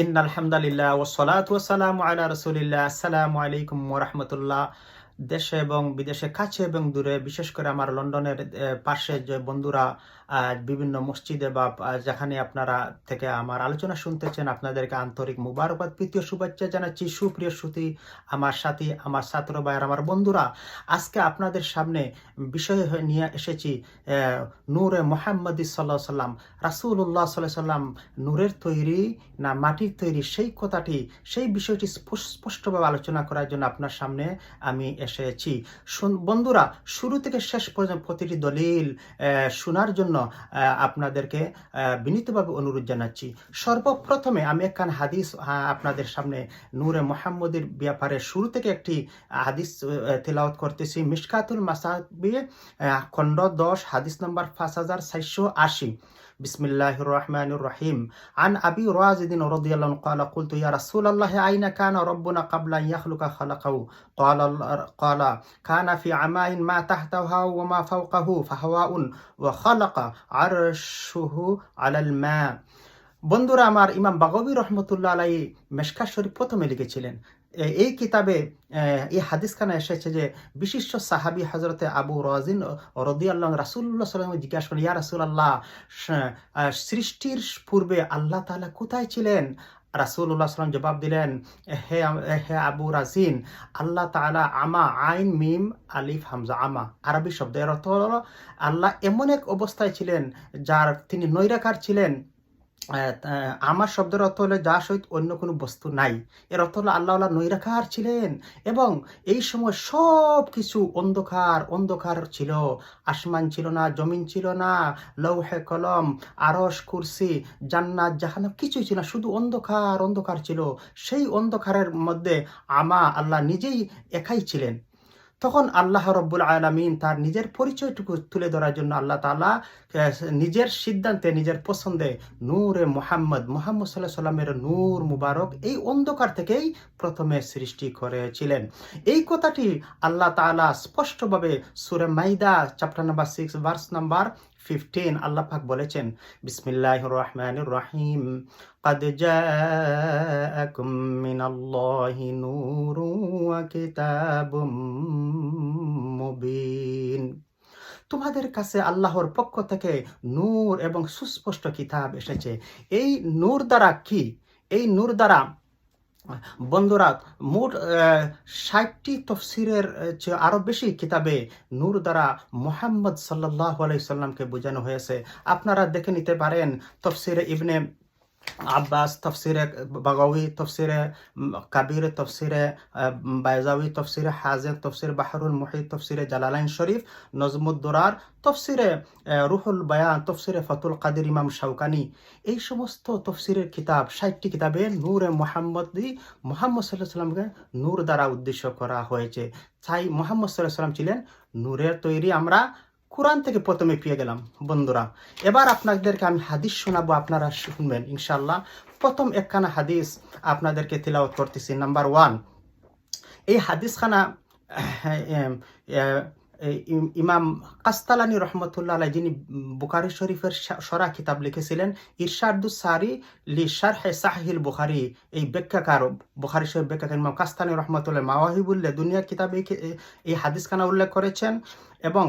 In আলহামদুলিল্লাহ ও সলাত ও সালাম আলা রসুলিল্লাহ। আসসালামু আলাইকুম ওরহমতুল্লাহ দেশে এবং বিদেশে, কাছে এবং দূরে, বিশেষ করে আমার লন্ডনের পাশে যে বন্ধুরা বিভিন্ন মসজিদে বা যেখানে আপনারা থেকে আমার আলোচনা শুনতেছেন, আপনাদেরকে আন্তরিক মুবারকবাদ প্রীতীয় শুভেচ্ছা জানাচ্ছি। সুপ্রিয় শ্রুতি, আমার সাথী, আমার ছাত্র ভাইয়ের আমার বন্ধুরা, আজকে আপনাদের সামনে বিষয় হয়ে নিয়ে এসেছি নূরে মোহাম্মদী সাল্লাহ সাল্লাম। রাসুল্লাহ সাল্লাহ সাল্লাম নূরের তৈরি না মাটির তৈরি, সেই কথাটি, সেই বিষয়টি স্পষ্ট- স্পষ্টভাবে আলোচনা করার জন্য আপনার সামনে আমি এসেছি। বন্ধুরা, শুরু থেকে শেষ পর্যন্ত প্রতিটি দলিল শোনার জন্য আপনাদেরকে বিনীতভাবে অনুরোধ জানাচ্ছি। সর্বপ্রথমে আমি একখান হাদিস আপনাদের সামনে নূরে মোহাম্মদের ব্যাপারে শুরু থেকে একটি হাদিস তেলাওয়াত করতেছি। মিশকাতুল মাসাবি খণ্ড দশ, হাদিস নম্বর পাঁচ হাজার চারশো আশি। بسم الله الرحمن الرحيم عن أبي رازد رضي الله عنه قال قلت يا رسول الله أين كان ربنا قبل أن يخلق خلقه قال قال كان في عماء ما تحتها وما فوقه فهواء وخلق عرشه على الماء বন্ধুরা আমার ইমাম বাগবী রহমতুল্লাহ আলাই মেশকা শরীফ প্রথমে লিখেছিলেন এ- এই কিতাবে এই হাদিসখানা এসেছে যে বিশিষ্ট সাহাবী হজরতে আবু রাজিন রদি আল্লাহ রাসুল্লাহ সাল্লাম জিজ্ঞাসা করেন ইয়া রাসুল আল্লাহ সৃষ্টির পূর্বে আল্লাহ তাআলা কোথায় ছিলেন? রাসুল্লাহ সাল্লাম জবাব দিলেন, হে হে আবু রাজিন, আল্লাহ তাআলা আমা, আইন, মিম, আলিফ, হামজা, আমা। আরবি শব্দ এর অর্থ হলো, আল্লাহ এমন এক অবস্থায় ছিলেন যার তিনি নৈরাকার ছিলেন। আমার শব্দের অর্থ হলো যা সহিত অন্য কোনো বস্তু নাই। এর অর্থ হলো আল্লাহ আল্লাহ ছিলেন এবং এই সময় সব কিছু অন্ধকার অন্ধকার ছিল। আসমান ছিল না, জমিন ছিল না, লৌহে কলম আরস কুরসি, জান্নাত, জাহান্নাম কিছুই ছিল না। শুধু অন্ধকার অন্ধকার ছিল। সেই অন্ধকারের মধ্যে আমা আল্লাহ নিজেই একাই ছিলেন। তখন আল্লাহ রব্বুল আলমিন তার নিজের পরিচয়টুকু তুলে ধরার জন্য আল্লাহ তালা নিজের সিদ্ধান্তে, নিজের পছন্দে নূরে মোহাম্মদ মোহাম্মদ সাল্লাহ সাল্লামের নূর মুবারক এই অন্ধকার থেকেই প্রথমে সৃষ্টি করেছিলেন। এই কথাটি আল্লাহ তালা স্পষ্টভাবে সুরে Maida chapter number six verse number fifteen আল্লাহ পাক বলেছেন বিসমিল্লাহ রহমান রহিম قد جاءكم من الله نور وكتاب মুবিন তোমাদের কাছে আল্লাহর পক্ষ থেকে নূর এবং সুস্পষ্ট কিতাব এসেছে এই নূর দ্বারা কি এই নূর দ্বারা বন্ধুরা মোট ষাটটি তফসিরের আহ, চেয়ে আরও বেশি কিতাবে নূর দ্বারা মোহাম্মদ সাল্লাহ আলাইসাল্লামকে বোঝানো হয়েছে। আপনারা দেখে নিতে পারেন তফসিরে ইবনে আব্বাস তফসিরে বাগাউই তফসিরে, কাবির তফসিরে বাইজাউই তফসিরে, হাজেন তফসির, বাহরুল মুহিত তফসিরে, জালালাইন শরীফ নজমুদ্দোরার তফসিরে রুহুল বায়ান তফসিরে, ফতুল কাদির, ইমাম শাউকানি এই সমস্ত তফসিরের কিতাব, ষাটটি কিতাবে নূরে মোহাম্মদী, মোহাম্মদ সাল্লাহ সাল্লামকে নূর দ্বারা উদ্দেশ্য করা হয়েছে। তাই মোহাম্মদ সাল্লাহ সাল্লাম ছিলেন নূরের তৈরি আমরা কোরআন থেকে প্রথমে পেয়ে গেলাম, বন্ধুরা। এবার আপনাদেরকে আমি হাদিস শোনাবো, আপনারা শুনবেন ইনশাল্লাহ প্রথম একখানা হাদিস আপনাদেরকে তিলাওয়াত করতেছি। নাম্বার ওয়ান, এই হাদিসখানা ইমাম কাস্তালানি রহমতুল্লাহ আলাই যিনি বুখারি শরীফের সরা কিতাব লিখেছিলেন ইরশাদুস সারি লি শারহে সাহিল বুখারি, এই ব্যাখ্যাকার, বুখারি শরীফ ব্যাখ্যাকার ইমাম কাস্তানি রহমতুল্লাহ মাওয়াহিবুল্লাহ দুনিয়া কিতাবে এই- হাদিসখানা উল্লেখ করেছেন এবং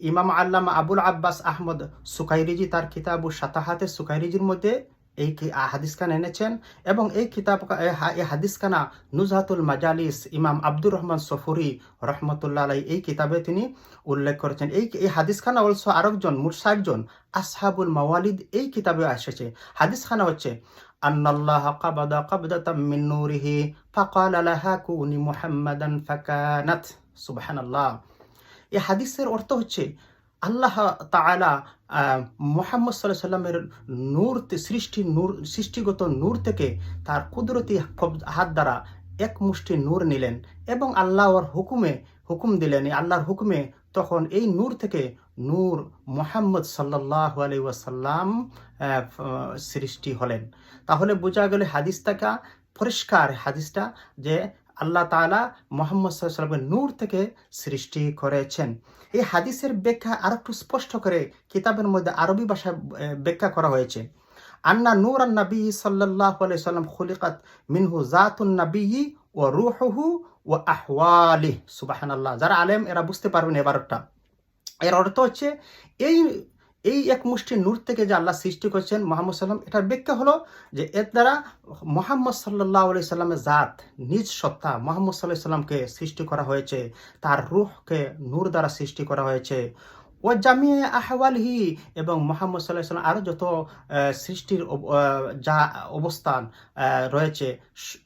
ইমাম আল্লামা আবুল আব্বাস আহমদ সুকাইরিজি তার কিতাবু সাতাহাতে সুকাইরিজির মধ্যে এই হাদিসখানা এনেছেন? এবং এই কিতাব এই হাদিসখানা নুজহাতুল মাজালিস ইমাম আব্দুর রহমান সফুরি রহমতুল্লাহ আলাই এই কিতাবে তিনি উল্লেখ করেছেন। এই এই হাদিসখানা অলসো আরেকজন মোট ষাটজন আসহাবুল মাওয়ালিদ, এই কিতাবে এসেছে। হাদিসখানা হচ্ছে, আন্নাল্লাহ কাবাদা কাবদাতাম মিন ফাকালা লাহা কুনি মুহাম্মাদান ফাকানাত। সুবহানাল্লাহ। এই হাদিসের অর্থ হচ্ছে আল্লাহ আহ, মুহাম্মদ সাল্লাহ সাল্লামের নূর সৃষ্টি নূর সৃষ্টিগত নূর থেকে তার কুদরতি হাত দ্বারা এক মুষ্টি নূর নিলেন এবং আল্লাহর হুকুমে হুকুম দিলেন। আল্লাহর হুকুমে তখন এই নূর থেকে নূর মোহাম্মদ সাল্লাহ ওয়াসাল্লাম সৃষ্টি হলেন। তাহলে বোঝা গেল হাদিসটাকা পরিষ্কার হাদিসটা যে আল্লাহ তাআলা মোহাম্মদ সাল্লামের নূর থেকে সৃষ্টি করেছেন। এই হাদিসের ব্যাখ্যা আর একটু স্পষ্ট করে কিতাবের মধ্যে আরবি ভাষায় ব্যাখ্যা করা হয়েছে। আন্না নূর আন নবী সাল্লাল্লাহু আলাইহি সাল্লাম খুলিকাত মিনহু জাতুন নবী ও রুহুহু ও আহওয়ালি সুবহানাল্লাহ। যারা আলেম, এরা বুঝতে পারবেন এবারটা এর অর্থ হচ্ছে, এই এই এক মুষ্টি নূর থেকে যে আল্লাহ সৃষ্টি করছেন মোহাম্মদ সাল্লাম, এটার ব্যাখ্যা হলো যে এর দ্বারা মোহাম্মদ সাল্লাহ আলি সাল্লামের জাত, নিজ সত্তা মোহাম্মদ সাল্লাহ সাল্লামকে সৃষ্টি করা হয়েছে, তার রুহকে নূর দ্বারা সৃষ্টি করা হয়েছে। ও জামিয়ে আহওয়ালহি, এবং মোহাম্মদ সাল্লাহ সাল্লাম আরও যত সৃষ্টির যা অবস্থান রয়েছে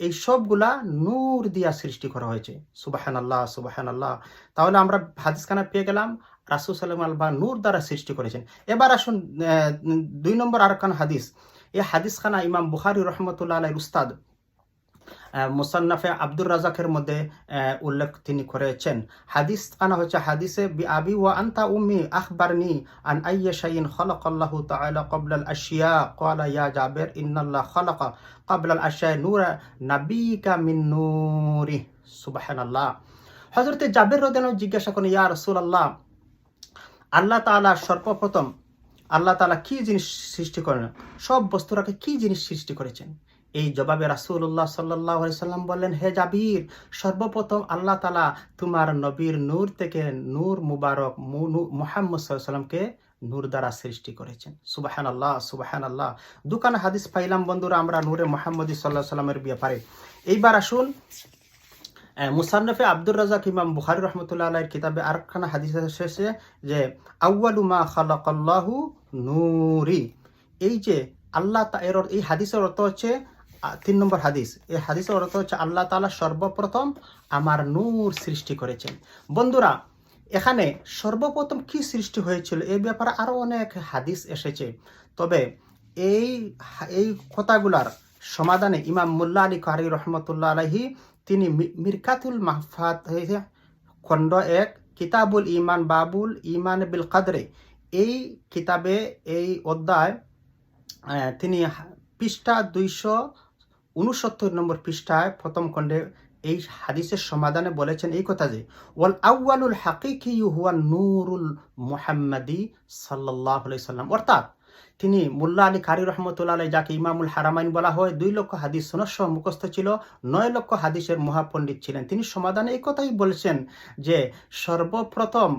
এই সবগুলা নূর দিয়া সৃষ্টি করা হয়েছে। সুবাহান আল্লাহ সুবাহান আল্লাহ তাহলে আমরা হাদিসখানা পেয়ে গেলাম। রাসুল সাল্লাম আলবা নূর দ্বারা সৃষ্টি করেছেন। এবার আসুন দুই নম্বর আরকান হাদিস। এই হাদিস খানা ইমাম বুখারি রহমতুল্লাহ আলাই উস্তাদ মুসান্নাফে আব্দুর রাজাকের মধ্যে উল্লেখ তিনি করেছেন। হাদিস খানা হচ্ছে হাদিসে, বি আবি ওয়া আনতা উম্মি আখবারনি আন আইয়া শাইইন খালাকাল্লাহু তাআলা ক্বাবলাল আশিয়া। ক্বালা ইয়া জাবির, ইন্নাল্লাহ খালাকা ক্বাবলাল আশিয়া নূরা নাবিকা মিন নূরি সুবহানাল্লাহ। হযরতে জাবির রাদিয়াল্লাহু জিজ্ঞাসা করেন ইয়া রাসূলুল্লাহ আল্লাহ তাআলা সর্বপ্রথম আল্লাহ তাআলা কি জিনিস সৃষ্টি করেন? সব বস্তুরাকে কি জিনিস সৃষ্টি করেছেন? এই জবাবে রাসূলুল্লাহ সাল্লাল্লাহু আলাইহি সাল্লাম বললেন, হে জাবির, সর্বপ্রথম আল্লাহ তালা তোমার নবীর নূর থেকে নূর মুবারক মুহাম্মদ সাল্লামকে নূর দ্বারা সৃষ্টি করেছেন। সুবাহান আল্লাহ সুবাহান আল্লাহ দুকান হাদিস পাইলাম বন্ধুরা আমরা নূরে মোহাম্মদ সাল্লাহ সাল্লামের ব্যাপারে। এইবার আসুন মুসান্নফে আব্দুর রাজাক ইমাম বুখারি রহমতুল্লাহ আলাইয়ের কিতাবে আরেকখানা হাদিস শেষে যে মা খালাকাল্লাহু নূরি। এই যে আল্লাহ এর এই হাদিসের অর্থ হচ্ছে তিন নম্বর হাদিস। এই হাদিসের অর্থ হচ্ছে আল্লাহ তাআলা সর্বপ্রথম আমার নূর সৃষ্টি করেছেন। বন্ধুরা, এখানে সর্বপ্রথম কি সৃষ্টি হয়েছিল এই ব্যাপারে আরও অনেক হাদিস এসেছে। তবে এই এই কথাগুলার সমাধানে ইমাম মুল্লা আলী কারি রহমতুল্লাহ আলহি তিনি মিরকাতুল মাহফাত হয়েছে। খণ্ড এক, কিতাবুল ইমান বাবুল ইমান বিল কাদরে। এই কিতাবে, এই অধ্যায় তিনি পৃষ্ঠা দুইশো উনসত্তর নম্বর পৃষ্ঠায় প্রথম খণ্ডে এই হাদিসের সমাধানে বলেছেন এই কথা যে, ওয়াল আউয়ালুল হাকিকি হুয়া নুরুল মুহাম্মাদি আলাইহি সাল্লাম অর্থাৎ তিনি মোল্লা আলী কারি রহমতুল্লাহ যাকে ইমামুল হারামাইন বলা হয়, দুই লক্ষ হাদিস সুনস্য মুখস্থ ছিল, নয় লক্ষ হাদিসের মহাপণ্ডিত ছিলেন। তিনি সমাধানে এই কথাই বলছেন যে, সর্বপ্রথম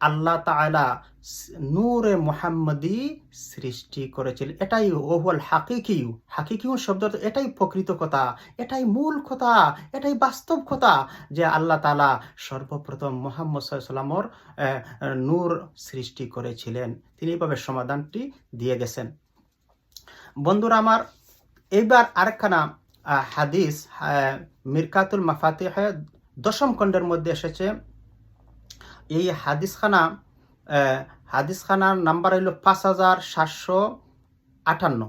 আল্লাহ তাআলা স- নূরে মোহাম্মদি সৃষ্টি করেছিলেন। এটাই ওহল হাকিকিউ। হাকিকিউ শব্দ এটাই প্রকৃত কথা, এটাই মূল কথা, এটাই বাস্তব কথা যে আল্লাহ তাআলা সর্বপ্রথম মোহাম্মদ সাল্লামর নূর সৃষ্টি করেছিলেন। তিনি এইভাবে সমাধানটি দিয়ে গেছেন। বন্ধুরা আমার এইবার আরেকখানা হাদিস মিরকাতুল মাফাতিহে দশম খণ্ডের মধ্যে এসেছে। এই হাদিসখানা হাদিসখানার নাম্বার হইল পাঁচ হাজার সাতশো আঠান্ন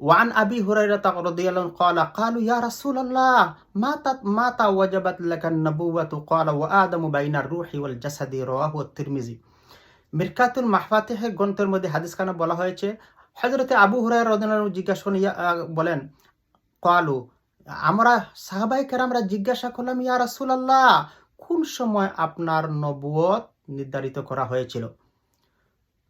ওয়ান আবি হুরাইরাতা রাদিয়াল্লাহু ক্বালা কালু ইয়া রাসূলুল্লাহ, মা তা মা তা ওয়াজাবাত লাকান নাবুওয়াতু? ক্বালা, ওয়া আদামু বাইনার রূহি ওয়াল জাসাদি রাওয়াহু আত-তিরমিজি মিরকাতুল মাহফাতিহ গ্রন্থের মধ্যে হাদিসখানা বলা হয়েছে। হযরতে আবু হুরায়রা রাদিয়াল্লাহু জিজ্ঞাসা বলেন, ক্বালু, আমরা সাহাবায়ে কেরামরা জিজ্ঞাসা করলাম, ইয়া রাসুল আল্লাহ কোন সময় আপনার নবুয়ত নির্ধারিত করা হয়েছিল?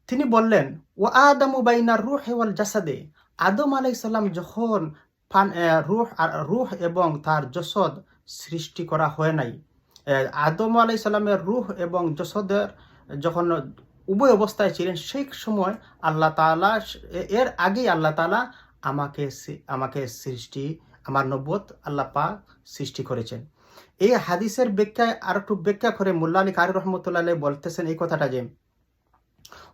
তিনি বললেন ও আদামু বাইনার রুহ ওয়াল জাসাদে। আদম আলাইসাল্লাম যখন আহ, রুহ রুহ এবং তার জসদ সৃষ্টি করা হয় নাই আদম আলাইসাল্লামের রুহ এবং জসদের যখন উভয় অবস্থায় ছিলেন সেই সময় আল্লাহ তাআলা এর আগেই আল্লাহ তাআলা আমাকে আমাকে সৃষ্টি আমার নব্বত আল্লাহ পাক সৃষ্টি করেছেন। এই হাদিসের ব্যাখ্যায় আর একটু ব্যাখ্যা করে মোল্লা আলী কারি রহমতুল্লাহ বলতেছেন এই কথাটা যে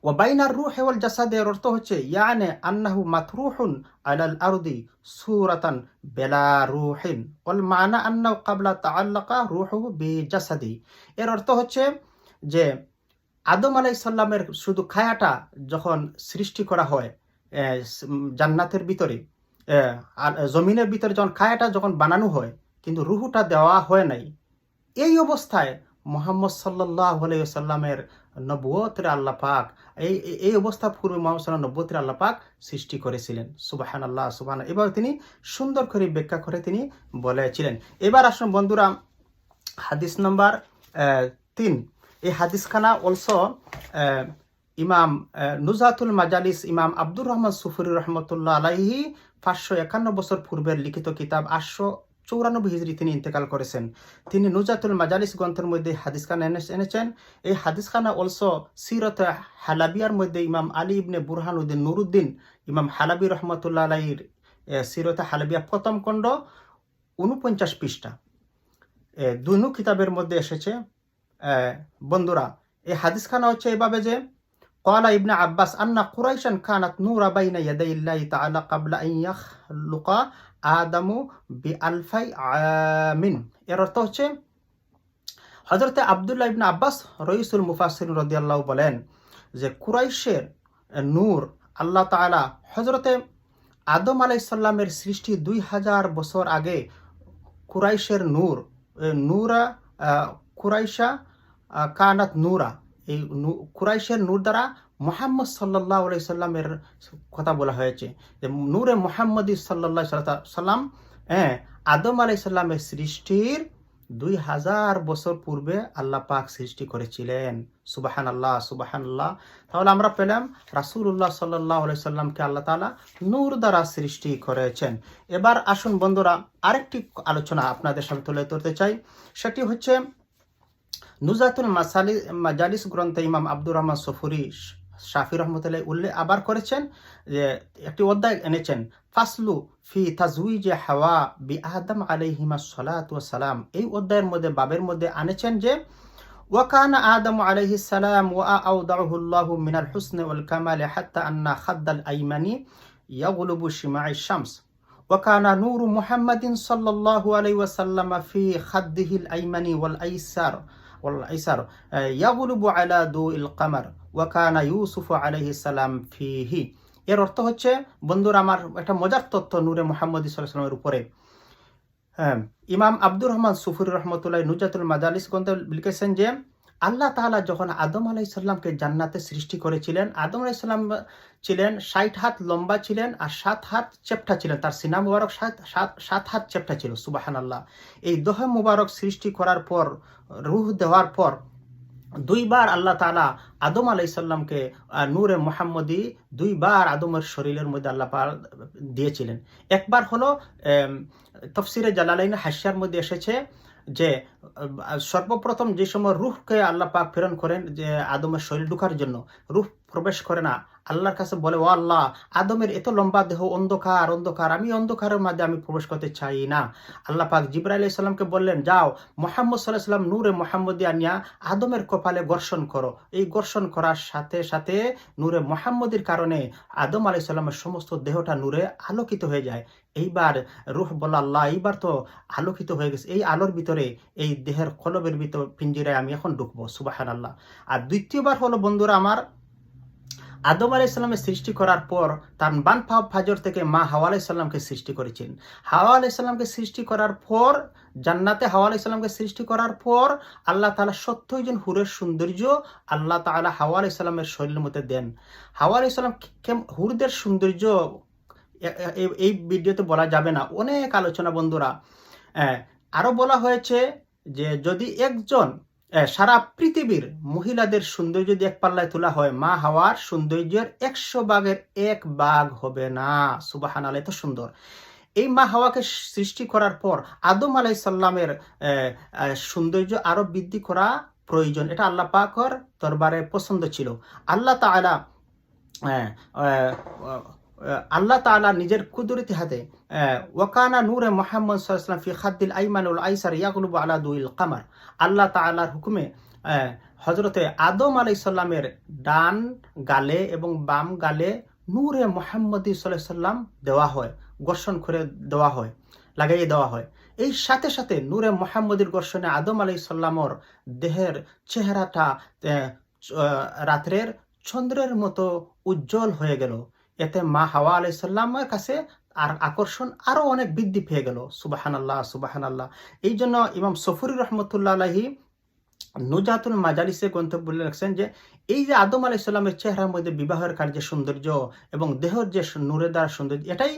ওয়াবাইনার রুহ ওয়াল জাসাদের অর্থ হচ্ছে, ইয়ানে আন্নাহু মাতরুহুন আলাল আরদি সুরাতান বেলা রুহিন। ওয়াল মানা আন্নাহু ক্বাবলা তাআল্লাকা রুহুহু বিজাসাদি। এর অর্থ হচ্ছে যে, আদম আলাইহিস সালামের শুধু খায়াটা যখন সৃষ্টি করা হয় জান্নাতের ভিতরে আর জমিনের ভিতরে যখন খায়াটা যখন বানানো হয় কিন্তু রুহুটা দেওয়া হয় নাই। এই অবস্থায় মোহাম্মদ সাল্লাহ সাল্লামের নবুয়তের আল্লাহ পাক, এই, এই- অবস্থা পূর্বে মোহাম্মদ সাল্লাহ নব্বতের আল্লাহ সৃষ্টি করেছিলেন। সুবাহান আল্লাহ সুবাহান এবার তিনি সুন্দর করে ব্যাখ্যা করে তিনি বলেছিলেন। এবার আসুন বন্ধুরা, হাদিস নম্বর তিন। এই হাদিসখানা অলসো ইমাম নুজাতুল মাজালিস ইমাম আব্দুর রহমান সুফুরি রহমতুল্লাহ আলাইহি পাঁচশো একান্ন বছর পূর্বের লিখিত কিতাব আটশো চৌরানব্বই হিজড়ি তিনি ইন্তেকাল করেছেন তিনি নুজাতুল মাজালিস গ্রন্থের মধ্যে হাদিস খানা এনে- এনেছেন এই হাদিস খানা অলসো সিরত হালাবিয়ার মধ্যে ইমাম আলী ইবনে বুরহানুদ্দিন নুরুদ্দিন ইমাম হালাবি রহমতুল্লাহ আলাইর সিরত হালাবিয়া প্রথম খণ্ড উনপঞ্চাশ পৃষ্ঠা এ, দুনু কিতাবের মধ্যে এসেছে এ, বন্ধুরা এই হাদিস খানা হচ্ছে এভাবে যে قال ابن عباس أن قريشا كانت نور بين يدي الله تعالى قبل أن يخلق আদামু বি আলফাই আমিন। এর অর্থ হচ্ছে হজরতে আবদুল্লাহ ইবনা আব্বাস রইসুল মুফাসিন রদিয়াল্লাহ বলেন যে, কুরাইশের নূর আল্লাহ তালা হজরতে আদম আলাইসাল্লামের সৃষ্টি দুই হাজার বছর আগে কুরাইশের নূর নূরা কুরাইশা কানাত নূরা এই কুরাইশের নূর দ্বারা মোহাম্মদ সাল্লাহ সাল্লামের কথা বলা হয়েছে যে নূরে মোহাম্মদ সাল্লাহ সাল্লাম হ্যাঁ আদম আলাই সাল্লামের সৃষ্টির দুই হাজার বছর পূর্বে আল্লাহ পাক সৃষ্টি করেছিলেন। সুবাহান আল্লাহ সুবাহান আল্লাহ তাহলে আমরা পেলাম রাসুল্লাহ সাল্লাহ সাল্লামকে আল্লাহ তালা নূর দ্বারা সৃষ্টি করেছেন। এবার আসুন বন্ধুরা আরেকটি আলোচনা আপনাদের সামনে তুলে ধরতে চাই। সেটি হচ্ছে নুজাতুল মাসালি মাজালিস গ্রন্থে ইমাম আব্দুর রহমান সফুরি শাফি রহমতুল্লাহ উল্লেখ আবার করেছেন যে একটি অধ্যায় এনেছেন ফাসলু ফি তাজউইজে হাওয়া বি আদম আলাইহিমা সালাতু সালাম এই অধ্যায়ের মধ্যে বাবের মধ্যে আনেছেন যে وكان آدم عليه السلام وأودعه الله من الحسن والكمال حتى أن خد الأيمن يغلب شماع الشمس وكان نور محمد صلى الله عليه وسلم في خده الأيمن والأيسر والعسر يغلب على আলা القمر وكان يوسف عليه السلام فيه এর অর্থ হচ্ছে, বন্ধুরা, আমার একটা মজার তথ্য নূরে মোহাম্মদ ইসলামের উপরে। হ্যাঁ, ইমাম আব্দুর রহমান সুফুর রহমতুল্লাহ নুজাতুল মাদালিস গ্রন্থ লিখেছেন যে আল্লাহ তাআলা যখন আদম আলাইসাল্লামকে জান্নাতে সৃষ্টি করেছিলেন, আদম আলাইসাল্লাম ছিলেন ষাট হাত লম্বা ছিলেন আর সাত হাত চেপটা ছিলেন। তার সিনা মুবারক সাত, সাত- হাত চেপটা ছিল সুবাহান আল্লাহ এই দহ মুবারক সৃষ্টি করার পর, রুহ দেওয়ার পর দুইবার আল্লাহ তাআলা আদম আলাইসাল্লামকে নূরে মোহাম্মদী দুইবার আদমের শরীরের মধ্যে আল্লাহ দিয়েছিলেন। একবার হলো তফসিরে জালালাইন হাস্যার মধ্যে এসেছে যে সর্বপ্রথম যে সময় রুহকে আল্লাহ পাক প্রেরণ করেন যে আদমের শরীর ঢুকার জন্য, রুহ প্রবেশ করে না। আল্লাহর কাছে বলে, ও আল্লাহ, আদমের এত লম্বা দেহ অন্ধকার অন্ধকার, আমি অন্ধকারের মধ্যে আমি প্রবেশ করতে চাই না। আল্লাহ পাক জিব্রাইল সাল্লামকে বললেন, যাও, মোহাম্মদ সাল্লাহ সাল্লাম নূরে মোহাম্মদ আনিয়া আদমের কপালে ঘর্ষণ করো। এই ঘর্ষণ করার সাথে সাথে নূরে মোহাম্মদের কারণে আদম আলাই সাল্লামের সমস্ত দেহটা নূরে আলোকিত হয়ে যায়। এইবার রুহ বলা আল্লাহ, এইবার তো আলোকিত হয়ে গেছে। এই আলোর ভিতরে এই দেহের কলবের ভিতর পিঞ্জিরায় আমি এখন ঢুকবো সুবাহান আল্লাহ আর দ্বিতীয়বার হলো বন্ধুরা আমার আদম আলাই সাল্লামের সৃষ্টি করার পর তার বান ফাজর থেকে মা হাওয়া আলাই সাল্লামকে সৃষ্টি করেছেন। হাওয়া আলাই সাল্লামকে সৃষ্টি করার পর জান্নাতে হাওয়া আলাই সাল্লামকে সৃষ্টি করার পর আল্লাহ তাআলা সত্যই জন হুরের সৌন্দর্য আল্লাহ তাআলা হাওয়া আলাই সাল্লামের শরীরের মধ্যে দেন। হাওয়া আলাই সাল্লাম কেম- হুরদের সৌন্দর্য এই ভিডিওতে বলা যাবে না। অনেক আলোচনা বন্ধুরা আহ, আরও বলা হয়েছে যে যদি একজন সারা পৃথিবীর মহিলাদের সৌন্দর্য যদি এক পাল্লায় তোলা হয় মা হাওয়ার সৌন্দর্যের একশো ভাগের এক ভাগ হবে না। সুবাহান আলাই তো সুন্দর। এই মা হাওয়াকে সৃষ্টি করার পর আদম আলাই সাল্লামের সৌন্দর্য আরও বৃদ্ধি করা প্রয়োজন। এটা আল্লাহ পাকর দরবারে পছন্দ ছিল। আল্লাহ আহ, আল্লাহ তাআলা নিজের কুদরতি হাতে ওয়াকানা নূরে মোহাম্মদ সাল্লাম ফি খাদ্দিল আইমানুল আইসার ইয়াকলুবু আলা দুইল কামার। আল্লাহ তাআলার হুকুমে হজরতে আদম আলাই সাল্লামের ডান গালে এবং বাম গালে নূরে মোহাম্মদী সাল্লাহ সাল্লাম দেওয়া হয় গর্ষণ করে দেওয়া হয়, লাগাইয়ে দেওয়া হয়। এই সাথে সাথে নূরে মোহাম্মদীর গর্ষণে আদম আলাই সাল্লামর দেহের চেহারাটা রাত্রের চন্দ্রের মতো উজ্জ্বল হয়ে গেল। এতে মা হাওয়া আলাই সাল্লামের কাছে আর আকর্ষণ আরও অনেক বৃদ্ধি পেয়ে গেল। সুবাহান আল্লাহ সুবাহান আল্লাহ এই জন্য ইমাম সফুরি রহমতুল্লাহ আলাহি নুজাতুল মাজালিসে গন্তব্য লিখছেন যে এই যে আদম আলাহ ইসলামের চেহারার মধ্যে বিবাহের কার্যে সৌন্দর্য এবং দেহর যে নূরের দ্বারা সৌন্দর্য এটাই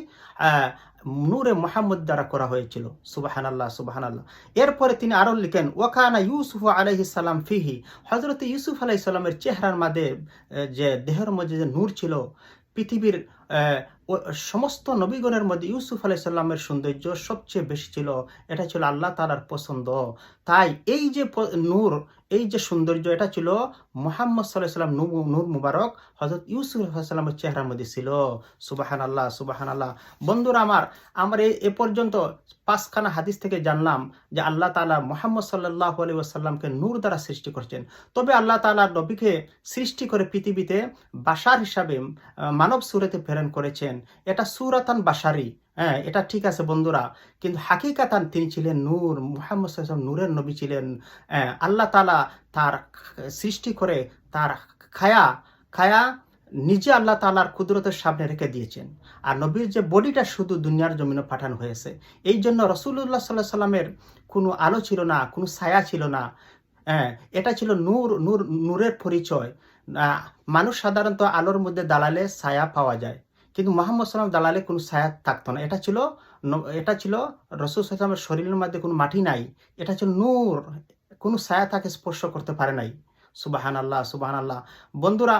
নূরে মোহাম্মদ দ্বারা করা হয়েছিল। সুবাহান আল্লাহ সুবাহান আল্লাহ এরপরে তিনি আরও লিখেন ওয়াকানা ইউসুফ আলাইহি সালাম ফিহি। হজরত ইউসুফ আলাহ ইসলামের চেহারার আহ, যে দেহের মধ্যে যে নূর ছিল পৃথিবীর সমস্ত নবীগণের মধ্যে ইউসুফ আলাই সাল্লামের সৌন্দর্য সবচেয়ে বেশি ছিল। এটা ছিল আল্লাহ তালার পছন্দ। তাই এই যে নূর এই যে সৌন্দর্য এটা ছিল, মোহাম্মদ সাল্লাহ সাল্লাম নূর মুবারক হজরত ইউসুফ সাল্লামের চেহারার মধ্যে ছিল। সুবাহান আল্লাহ সুবাহান আল্লাহ বন্ধুরা আমার, আমরা এ পর্যন্ত পাঁচখানা হাদিস থেকে জানলাম যে আল্লাহ তালা মোহাম্মদ সাল্লাহ আলী নূর দ্বারা সৃষ্টি করছেন। তবে আল্লাহ তালা নবীকে সৃষ্টি করে পৃথিবীতে বাসার হিসাবে মানব সুরেতে প্রেরণ করেছেন। এটা সুরাতান বাসারি হ্যাঁ এটা ঠিক আছে বন্ধুরা। কিন্তু হাকিকাতান তিনি ছিলেন নূর, মুহাম্মদ নূরের নবী ছিলেন। আল্লাহ তালা তার সৃষ্টি করে তার খায়া খায়া নিজে আল্লাহ তালার কুদরতের সামনে রেখে দিয়েছেন। আর নবীর যে বডিটা শুধু দুনিয়ার জমিনে পাঠানো হয়েছে। এই জন্য রসুল্লাহ সাল্লাহ সাল্লামের কোনো আলো ছিল না, কোনো ছায়া ছিল না। হ্যাঁ এটা ছিল নূর নূর, নূরের পরিচয়। মানুষ সাধারণত আলোর মধ্যে দাঁড়ালে ছায়া পাওয়া যায়। কিন্তু মোহাম্মদ সাল্লাম দালালে কোনো ছায়া থাকতো না। এটা ছিল এটা ছিল রসুল সাল্লামের শরীরের মধ্যে কোনো মাটি নাই। এটা ছিল নূর। কোনো ছায়া তাকে স্পর্শ করতে পারে নাই। সুবাহান আল্লাহ সুবাহান আল্লাহ বন্ধুরা,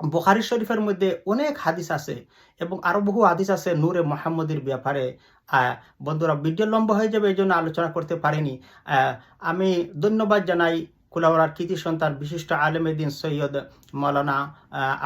বোখারি শরীফের মধ্যে অনেক হাদিস আছে এবং আরও বহু হাদিস আছে নূরে মোহাম্মদের ব্যাপারে। বন্ধুরা ভিডিও লম্বা হয়ে যাবে এই জন্য আলোচনা করতে পারিনি। আমি ধন্যবাদ জানাই। কুলাওয়ার কৃতি সন্তান বিশিষ্ট আলেমেদিন সৈয়দ মৌলানা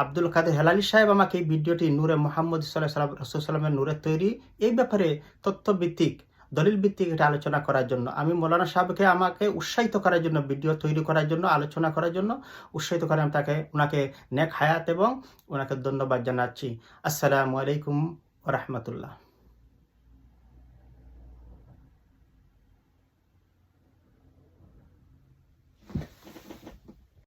আব্দুল কাদের হেলালি সাহেব আমাকে এই ভিডিওটি নূরে মোহাম্মদ সাল্লাহ সাল্লাম, রসুল সাল্লামের নূরের তৈরি। এই ব্যাপারে তথ্যভিত্তিক দলিল ভিত্তিক এটা আলোচনা করার জন্য। আমি মৌলানা সাহেবকে আমাকে উৎসাহিত করার জন্য, ভিডিও তৈরি করার জন্য, আলোচনা করার জন্য উৎসাহিত করে আমি তাকে, ওনাকে নেক হায়াত এবং ওনাকে ধন্যবাদ জানাচ্ছি। আসসালামু আলাইকুম রহমতুল্লাহ।